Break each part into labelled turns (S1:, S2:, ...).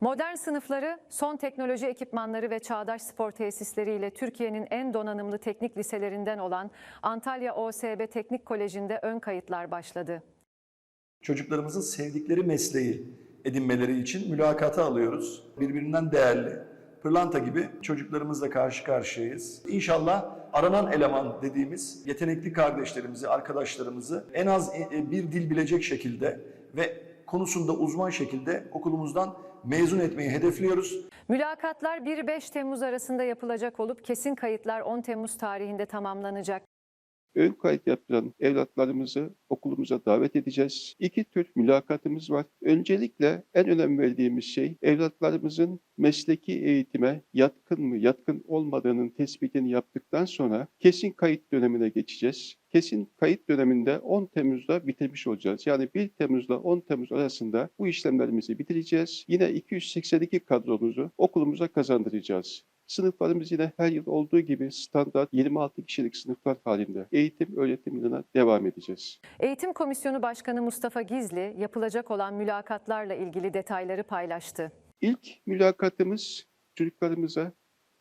S1: Modern sınıfları, son teknoloji ekipmanları ve çağdaş spor tesisleriyle Türkiye'nin en donanımlı teknik liselerinden olan Antalya OSB Teknik Koleji'nde ön kayıtlar başladı.
S2: Çocuklarımızın sevdikleri mesleği edinmeleri için mülakata alıyoruz. Birbirinden değerli, pırlanta gibi çocuklarımızla karşı karşıyayız. İnşallah aranan eleman dediğimiz yetenekli kardeşlerimizi, arkadaşlarımızı en az e, bir dil bilecek şekilde ve konusunda uzman şekilde okulumuzdan mezun etmeyi hedefliyoruz.
S1: Mülakatlar 1-5 Temmuz arasında yapılacak olup kesin kayıtlar 10 Temmuz tarihinde tamamlanacak.
S3: Ön kayıt yaptıran evlatlarımızı okulumuza davet edeceğiz. İki tür mülakatımız var. Öncelikle en önem verdiğimiz şey evlatlarımızın mesleki eğitime yatkın mı, yatkın olmadığının tespitini yaptıktan sonra kesin kayıt dönemine geçeceğiz. Kesin kayıt döneminde 10 Temmuz'da bitirmiş olacağız. Yani 1 Temmuz'la 10 Temmuz arasında bu işlemlerimizi bitireceğiz. Yine 282 kadromuzu okulumuza kazandıracağız. Sınıflarımız yine her yıl olduğu gibi standart 26 kişilik sınıflar halinde eğitim öğretim yılına devam edeceğiz.
S1: Eğitim Komisyonu Başkanı Mustafa Gizli yapılacak olan mülakatlarla ilgili detayları paylaştı.
S3: İlk mülakatımız çocuklarımıza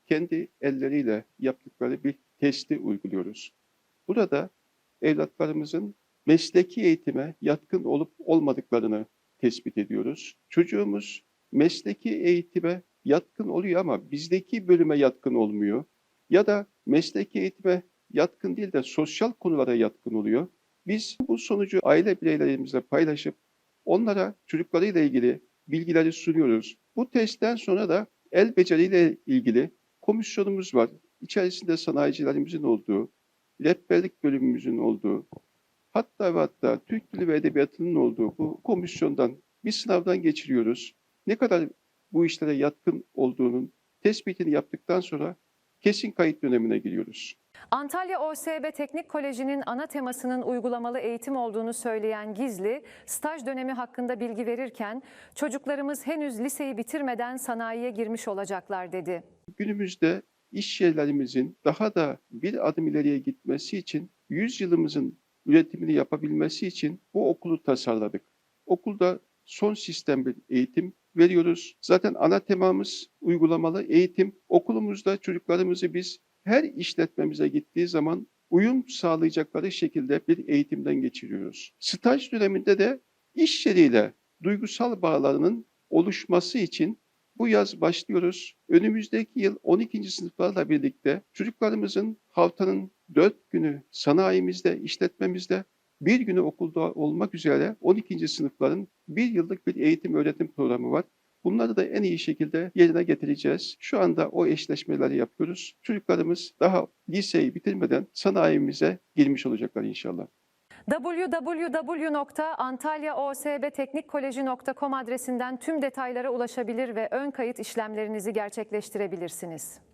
S3: kendi elleriyle yaptıkları bir testi uyguluyoruz. Burada evlatlarımızın mesleki eğitime yatkın olup olmadıklarını tespit ediyoruz. Çocuğumuz mesleki eğitime yatkın oluyor ama bizdeki bölüme yatkın olmuyor. Ya da mesleki eğitime yatkın değil de sosyal konulara yatkın oluyor. Biz bu sonucu aile bireylerimizle paylaşıp onlara çocuklarıyla ilgili bilgileri sunuyoruz. Bu testten sonra da el beceriyle ilgili komisyonumuz var. İçerisinde sanayicilerimizin olduğu, rehberlik bölümümüzün olduğu, hatta ve hatta Türk Dili ve Edebiyatı'nın olduğu bu komisyondan bir sınavdan geçiriyoruz. Ne kadar bu işlere yatkın olduğunun tespitini yaptıktan sonra kesin kayıt dönemine giriyoruz.
S1: Antalya OSB Teknik Koleji'nin ana temasının uygulamalı eğitim olduğunu söyleyen Gizli, staj dönemi hakkında bilgi verirken çocuklarımız henüz liseyi bitirmeden sanayiye girmiş olacaklar dedi.
S3: Günümüzde iş yerlerimizin daha da bir adım ileriye gitmesi için 100 yılımızın üretimini yapabilmesi için bu okulu tasarladık. Okulda son sistem bir eğitim veriyoruz. Zaten ana temamız uygulamalı eğitim. Okulumuzda çocuklarımızı biz her işletmemize gittiği zaman uyum sağlayacakları şekilde bir eğitimden geçiriyoruz. Staj döneminde de iş yeriyle duygusal bağlarının oluşması için bu yaz başlıyoruz. Önümüzdeki yıl 12. sınıflarla birlikte çocuklarımızın haftanın 4 günü sanayimizde, işletmemizde, bir günü okulda olmak üzere 12. sınıfların bir yıllık bir eğitim öğretim programı var. Bunları da en iyi şekilde yerine getireceğiz. Şu anda o eşleşmeleri yapıyoruz. Çocuklarımız daha liseyi bitirmeden sanayimize girmiş olacaklar inşallah.
S1: www.antalyaosbteknikkoleji.com adresinden tüm detaylara ulaşabilir ve ön kayıt işlemlerinizi gerçekleştirebilirsiniz.